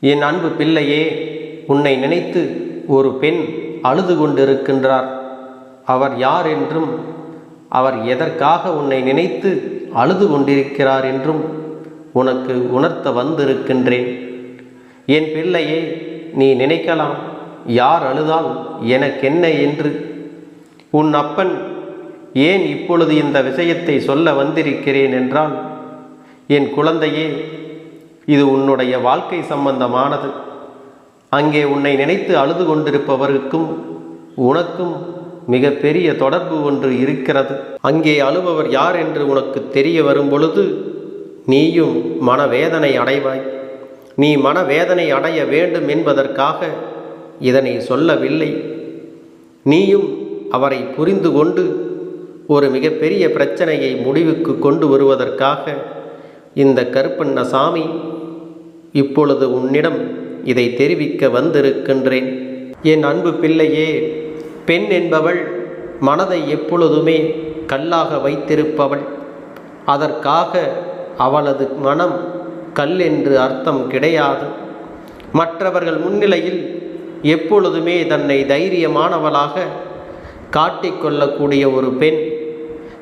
என் அன்பு பிள்ளையே உன்னை நினைத்து ஒரு பெண் அழுது கொண்டிருக்கின்றார். அவர் யார் என்றும் அவர் எதற்காக உன்னை நினைத்து அழுது கொண்டிருக்கிறார் என்றும் உனக்கு உணர்த்த வந்திருக்கின்றேன். என் பிள்ளையே நீ நினைக்கலாம் யார் அழுதால் எனக்கென்ன என்று. உன் அப்பன் ஏன் இப்பொழுது இந்த விஷயத்தை சொல்ல வந்திருக்கிறேன் என்றால் என் குழந்தையே இது உன்னுடைய வாழ்க்கை சம்பந்தமானது. அங்கே உன்னை நினைத்து அழுது கொண்டிருப்பவருக்கும் உனக்கும் மிக பெரிய தொடர்பு ஒன்று இருக்கிறது. அங்கே அழுபவர் யார் என்று உனக்கு தெரிய வரும் பொழுது நீயும் மனவேதனை அடைவாய். நீ மனவேதனை அடைய வேண்டும் என்பதற்காக இதனை சொல்லவில்லை. நீயும் அவரை புரிந்து கொண்டு ஒரு மிகப்பெரிய பிரச்சனையை முடிவுக்கு கொண்டு வருவதற்காக இந்த கருப்பண்ண சாமி இப்பொழுது உன்னிடம் இதை தெரிவிக்க வந்திருக்கின்றேன். என் அன்பு பிள்ளையே பெண் என்பவள் மனதை எப்பொழுதுமே கல்லாக வைத்திருப்பவள். அதற்காக அவளது மனம் கல் என்று அர்த்தம் கிடையாது. மற்றவர்கள் முன்னிலையில் எப்பொழுதுமே தன்னை தைரியமானவளாக காட்டிக்கொள்ளக்கூடிய ஒரு பெண்.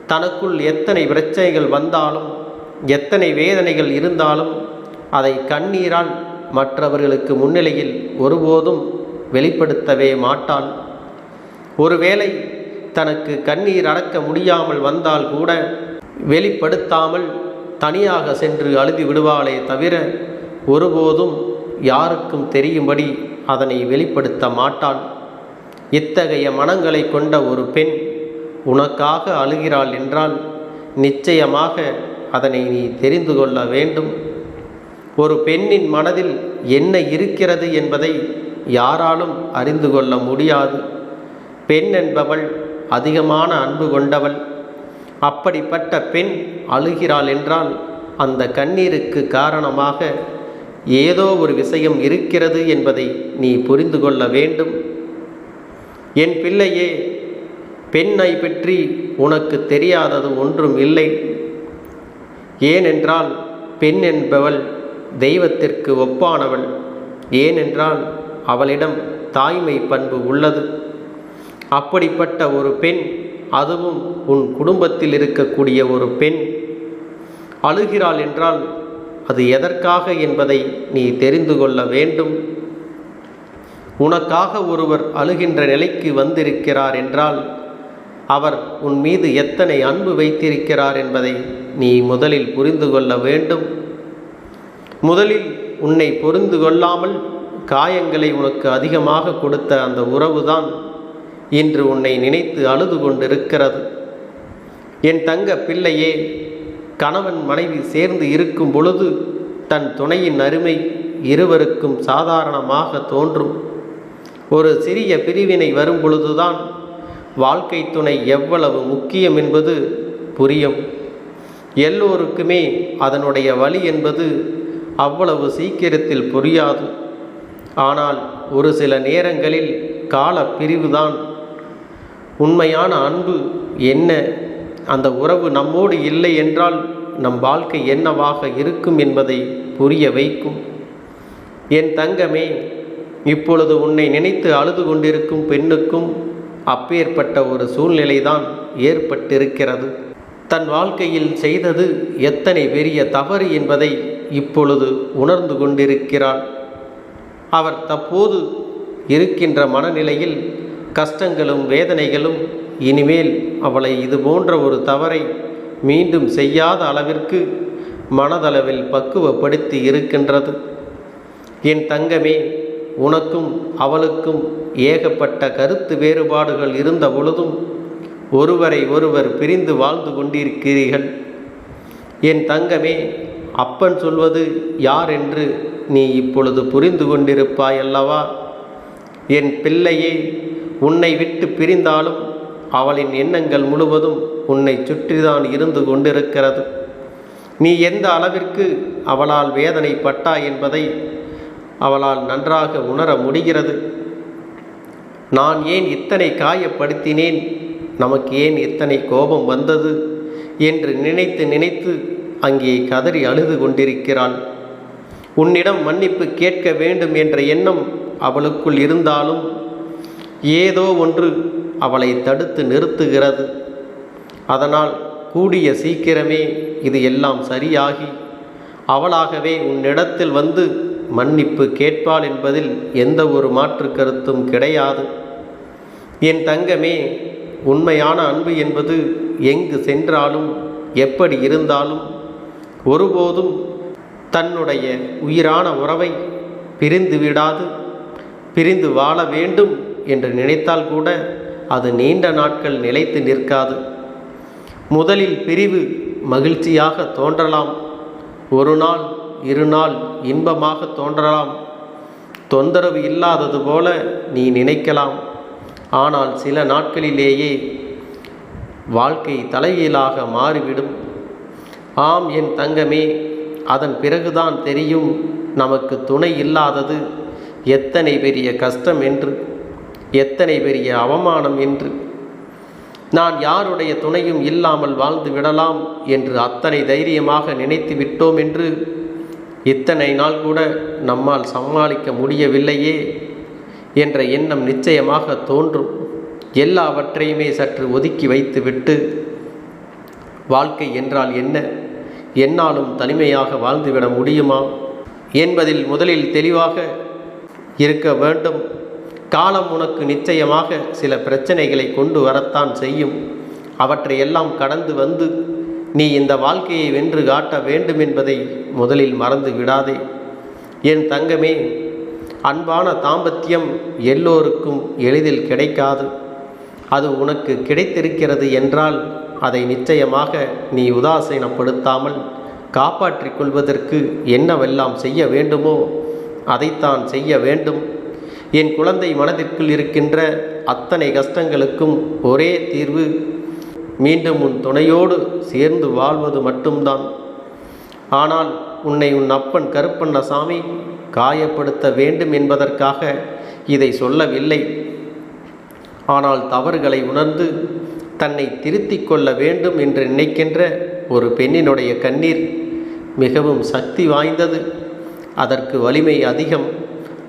தனக்குள் எத்தனை பிரச்சனைகள் வந்தாலும் எத்தனை வேதனைகள் இருந்தாலும் அதை கண்ணீரால் மற்றவர்களுக்கு முன்னிலையில் ஒருபோதும் வெளிப்படுத்தவே மாட்டாள். ஒருவேளை தனக்கு கண்ணீர் அடக்க முடியாமல் வந்தால் கூட வெளிப்படுத்தாமல் தனியாக சென்று அழுதி விடுவாளே தவிர ஒருபோதும் யாருக்கும் தெரியும்படி அதனை வெளிப்படுத்த மாட்டாள். இத்தகைய மனங்களை கொண்ட ஒரு பெண் உனக்காக அழுகிறாள் என்றால் நிச்சயமாக அதனை நீ தெரிந்து கொள்ள வேண்டும். ஒரு பெண்ணின் மனதில் என்ன இருக்கிறது என்பதை யாராலும் அறிந்து கொள்ள முடியாது. பெண் என்பவள் அதிகமான அன்பு கொண்டவள். அப்படிப்பட்ட பெண் அழுகிறாள் என்றால் அந்த கண்ணீருக்கு காரணமாக ஏதோ ஒரு விஷயம் இருக்கிறது என்பதை நீ புரிந்து கொள்ள வேண்டும். என் பிள்ளையே பெண்ணை பற்றி உனக்கு தெரியாதது ஒன்றும் இல்லை. ஏனென்றால் பெண் என்பவள் தெய்வத்திற்கு ஒப்பானவள். ஏனென்றால் அவளிடம் தாய்மை பண்பு உள்ளது. அப்படிப்பட்ட ஒரு பெண் அதுவும் உன் குடும்பத்தில் இருக்கக்கூடிய ஒரு பெண். அழுகிறாள் என்றால் அது எதற்காக என்பதை நீ தெரிந்து கொள்ள வேண்டும். உனக்காக ஒருவர் அழுகின்ற நிலைக்கு வந்திருக்கிறார் என்றால் அவர் உன் மீது எத்தனை அன்பு வைத்திருக்கிறார் என்பதை நீ முதலில் புரிந்து கொள்ள வேண்டும். முதலில் உன்னை பொருந்து கொள்ளாமல் காயங்களை உனக்கு அதிகமாக கொடுத்த அந்த உறவுதான் இன்று உன்னை நினைத்து அழுது கொண்டிருக்கிறது. என் தங்க பிள்ளையே கணவன் மனைவி சேர்ந்து இருக்கும் பொழுது தன் துணையின் அருமை இருவருக்கும் சாதாரணமாக தோன்றும். ஒரு சிறிய பிரிவினை வரும் பொழுதுதான் வாழ்க்கை துணை எவ்வளவு முக்கியம் என்பது புரியும். எல்லோருக்குமே அதனுடைய வழி என்பது அவ்வளவு சீக்கிரத்தில் புரியாது. ஆனால் ஒரு சில நேரங்களில் கால பிரிவுதான் உண்மையான அன்பு என்ன? அந்த உறவு நம்மோடு இல்லை என்றால் நம் வாழ்க்கை என்னவாக இருக்கும் என்பதை புரிய வைக்கும். என் தங்கமே இப்பொழுது உன்னை நினைத்து அழுது கொண்டிருக்கும் பெண்ணுக்கும் அப்பேற்பட்ட ஒரு சூழ்நிலைதான் ஏற்பட்டிருக்கிறது. தன் வாழ்க்கையில் செய்தது எத்தனை பெரிய தவறு என்பதை இப்பொழுது உணர்ந்து கொண்டிருக்கிறாள். அவர் தற்போது இருக்கின்ற மனநிலையில் கஷ்டங்களும் வேதனைகளும் இனிமேல் அவளை இது போன்ற ஒரு தவறை மீண்டும் செய்யாத அளவிற்கு மனதளவில் பக்குவப்படுத்தி இருக்கின்றது. என் தங்கமே உனக்கும் அவளுக்கும் ஏகப்பட்ட கருத்து வேறுபாடுகள் இருந்த பொழுதும் ஒருவரை ஒருவர் பிரிந்து வாழ்ந்து கொண்டிருக்கிறீர்கள். என் தங்கமே அப்பன் சொல்வது யார் என்று நீ இப்பொழுது புரிந்து கொண்டிருப்பாய் அல்லவா? என் பிள்ளையே உன்னை விட்டு பிரிந்தாலும் அவளின் எண்ணங்கள் முழுவதும் உன்னை சுற்றிதான் இருந்து கொண்டிருக்கிறது. நீ எந்த அளவிற்கு அவளால் வேதனைப்பட்டாய் என்பதை அவளால் நன்றாக உணர முடிகிறது. நான் ஏன் இத்தனை காயப்படுத்தினேன்? நமக்கு ஏன் இத்தனை கோபம் வந்தது? என்று நினைத்து நினைத்து அங்கே கதறி அழுது கொண்டிருக்கிறாள் உன்னிடம் மன்னிப்பு கேட்க வேண்டும் என்ற எண்ணம் அவளுக்குள் இருந்தாலும் ஏதோ ஒன்று அவளை தடுத்து நிறுத்துகிறது. அதனால் கூடிய சீக்கிரமே இது எல்லாம் சரியாகி அவளாகவே உன்னிடத்தில் வந்து மன்னிப்பு கேட்பாள் என்பதில் எந்த ஒரு மாற்று கருத்தும் கிடையாது. என் தங்கமே உண்மையான அன்பு என்பது எங்கு சென்றாலும் எப்படி இருந்தாலும் ஒருபோதும் தன்னுடைய உயிரான உறவை பிரிந்து விடாது பிரிந்து வாழ வேண்டும் என்று நினைத்தால் கூட அது நீண்ட நாட்கள் நிலைத்து நிற்காது. முதலில் பிரிவு மகிழ்ச்சியாக தோன்றலாம் ஒரு நாள் இரு நாள் இன்பமாக தோன்றலாம். தொந்தரவு இல்லாதது போல நீ நினைக்கலாம். ஆனால் சில நாட்களிலேயே வாழ்க்கை தலைகீழாக மாறிவிடும். ஆம் என் தங்கமே அதன் பிறகுதான் தெரியும் நமக்கு துணை இல்லாதது எத்தனை பெரிய கஷ்டம் என்று எத்தனை பெரிய அவமானம் என்று. நான் யாருடைய துணையும் இல்லாமல் வாழ்ந்து விடலாம் என்று அத்தனை தைரியமாக நினைத்து விட்டோம் என்று இத்தனை நாள் கூட நம்மால் சமாளிக்க முடியவில்லையே என்ற எண்ணம் நிச்சயமாக தோன்றும். எல்லாவற்றையுமே சற்று ஒதுக்கி வைத்துவிட்டு வாழ்க்கை என்றால் என்ன? என்னாலும் தனிமையாக வாழ்ந்துவிட முடியுமா? என்பதில் முதலில் தெளிவாக இருக்க வேண்டும். காலம் உனக்கு நிச்சயமாக சில பிரச்சனைகளை கொண்டு வரத்தான் செய்யும். அவற்றை எல்லாம் கடந்து வந்து நீ இந்த வாழ்க்கையை வென்று காட்ட வேண்டும் என்பதை முதலில் மறந்து விடாதே. என் தங்கமே அன்பான தாம்பத்தியம் எல்லோருக்கும் எளிதில் கிடைக்காது. அது உனக்கு கிடைத்திருக்கிறது என்றால் அதை நிச்சயமாக நீ உதாசீனப்படுத்தாமல் காப்பாற்றிக் கொள்வதற்கு என்னவெல்லாம் செய்ய வேண்டுமோ அதைத்தான் செய்ய வேண்டும். என் குழந்தை மனதிற்குள் இருக்கின்ற அத்தனை கஷ்டங்களுக்கும் ஒரே தீர்வு மீண்டும் உன் துணையோடு சேர்ந்து வாழ்வது மட்டும்தான். ஆனால் உன்னை உன் அப்பன் கருப்பண்ணசாமி காயப்படுத்த வேண்டும் என்பதற்காக இதை சொல்லவில்லை. ஆனால் தவறுகளை உணர்ந்து தன்னை திருத்திக் கொள்ள வேண்டும் என்று நினைக்கின்ற ஒரு பெண்ணினுடைய கண்ணீர் மிகவும் சக்தி வாய்ந்தது. அதற்கு வலிமை அதிகம்.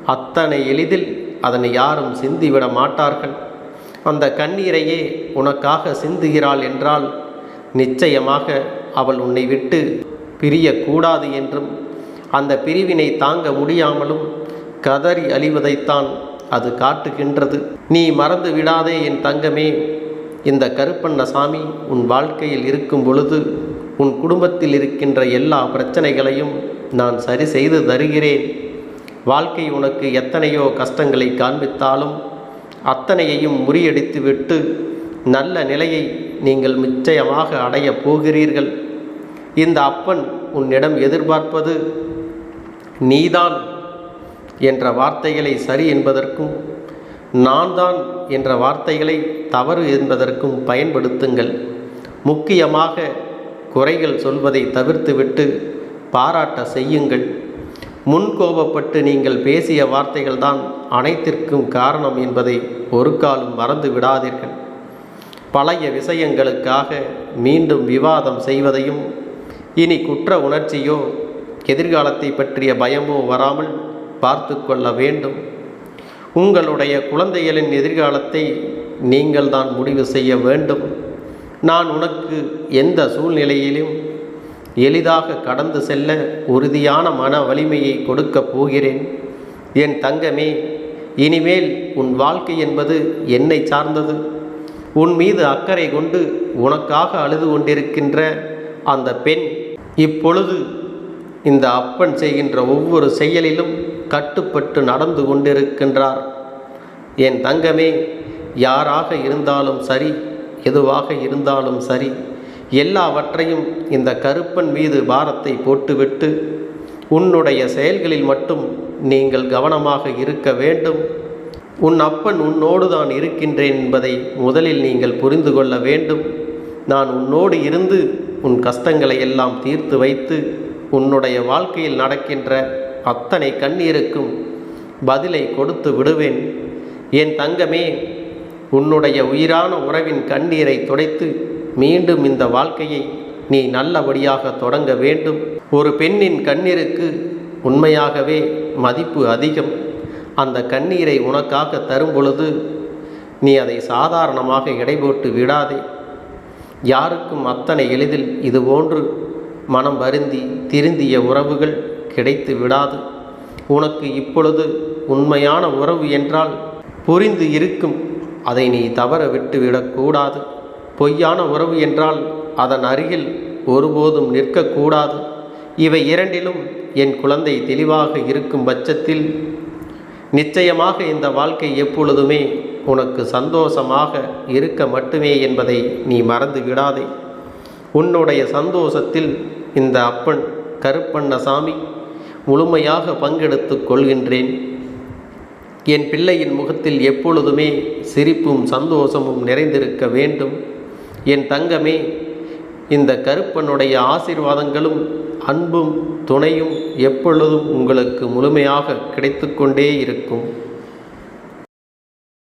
அத்தனை எளிதில் அதனை யாரும் சிந்திவிட மாட்டார்கள். அந்த கண்ணீரையே உனக்காக சிந்துகிறாள் என்றால் நிச்சயமாக அவள் உன்னை விட்டு பிரியக்கூடாது என்றும் அந்த பிரிவினை தாங்க முடியாமலும் கதறி அழிவதைத்தான் அது காட்டுகின்றது. நீ மறந்து விடாதே என் தங்கமே இந்த கருப்பண்ணசாமி உன் வாழ்க்கையில் இருக்கும் பொழுது உன் குடும்பத்தில் இருக்கின்ற எல்லா பிரச்சனைகளையும் நான் சரி செய்து தருகிறேன். வாழ்க்கை உனக்கு எத்தனையோ கஷ்டங்களை காண்பித்தாலும் அத்தனையையும் முறியடித்துவிட்டு நல்ல நிலையை நீங்கள் நிச்சயமாக அடையப் போகிறீர்கள். இந்த அப்பன் உன்னிடம் எதிர்பார்ப்பது நீதான் என்ற வார்த்தைகளை சரி என்பதற்கும் நான் தான் என்ற வார்த்தைகளை தவறு என்பதற்கும் பயன்படுத்துங்கள். முக்கியமாக குறைகள் சொல்வதை தவிர்த்துவிட்டு பாராட்ட செய்யுங்கள். முன்கோபப்பட்டு நீங்கள் பேசிய வார்த்தைகள்தான் அனைத்திற்கும் காரணம் என்பதை ஒரு காலம் மறந்து விடாதீர்கள். பழைய விஷயங்களுக்காக மீண்டும் விவாதம் செய்வதையும் இனி குற்ற உணர்ச்சியோ எதிர்காலத்தை பற்றிய பயமோ வராமல் பார்த்து கொள்ள வேண்டும். உங்களுடைய குழந்தைகளின் எதிர்காலத்தை நீங்கள் தான் முடிவு செய்ய வேண்டும். நான் உனக்கு எந்த சூழ்நிலையிலும் எளிதாக கடந்து செல்ல உறுதியான மன வலிமையை கொடுக்கப் போகிறேன். என் தங்கமே இனிமேல் உன் வாழ்க்கை என்பது என்னை சார்ந்தது. உன் மீது அக்கறை கொண்டு உனக்காக அழுது கொண்டிருக்கின்ற அந்த பெண் இப்பொழுது இந்த அப்பன் செய்கின்ற ஒவ்வொரு செயலிலும் கட்டுப்பட்டு நடந்து கொண்டிருக்கின்றார். என் தங்கமே யாராக இருந்தாலும் சரி எதுவாக இருந்தாலும் சரி எல்லாவற்றையும் இந்த கருப்பன் மீது பாரத்தை போட்டுவிட்டு உன்னுடைய செயல்களில் மட்டும் நீங்கள் கவனமாக இருக்க வேண்டும். உன் அப்பன் உன்னோடு தான் இருக்கின்றேன் என்பதை முதலில் நீங்கள் புரிந்து கொள்ள வேண்டும். நான் உன்னோடு இருந்து உன் கஷ்டங்களை எல்லாம் தீர்த்து வைத்து உன்னுடைய வாழ்க்கையில் நடக்கின்ற அத்தனை கண்ணீருக்கும் பதிலை கொடுத்து விடுவேன். என் தங்கமே உன்னுடைய உயிரான உறவின் கண்ணீரை துடைத்து மீண்டும் இந்த வாழ்க்கையை நீ நல்லபடியாக தொடங்க வேண்டும். ஒரு பெண்ணின் கண்ணீருக்கு உண்மையாகவே மதிப்பு அதிகம். அந்த கண்ணீரை உனக்காக தரும் பொழுது நீ அதை சாதாரணமாக இடைபோட்டு விடாதே. யாருக்கும் அத்தனை எளிதில் இதுபோன்று மனம் வருந்தி திருந்திய உறவுகள் கிடைத்து விடாது. உனக்கு இப்பொழுது உண்மையான உறவு என்றால் புரிந்து இருக்கும். அதை நீ தவற விட்டு விடக்கூடாது பொய்யான உறவு என்றால் அதன் அருகில் ஒருபோதும் நிற்கக்கூடாது இவை இரண்டிலும் என் குழந்தை தெளிவாக இருக்கும் பட்சத்தில் நிச்சயமாக இந்த வாழ்க்கை எப்பொழுதுமே உனக்கு சந்தோஷமாக இருக்க மட்டுமே என்பதை நீ மறந்து விடாதே. உன்னுடைய சந்தோஷத்தில் இந்த அப்பன் கருப்பண்ணசாமி முழுமையாக பங்கெடுத்துக் கொள்கின்றேன். என் பிள்ளையின் முகத்தில் எப்பொழுதுமே சிரிப்பும் சந்தோஷமும் நிறைந்திருக்க வேண்டும். என் தங்கமே இந்த கருப்பனுடைய ஆசீர்வாதங்களும் அன்பும் துணையும் எப்பொழுதும் உங்களுக்கு முழுமையாக கிடைத்து கொண்டே இருக்கும்.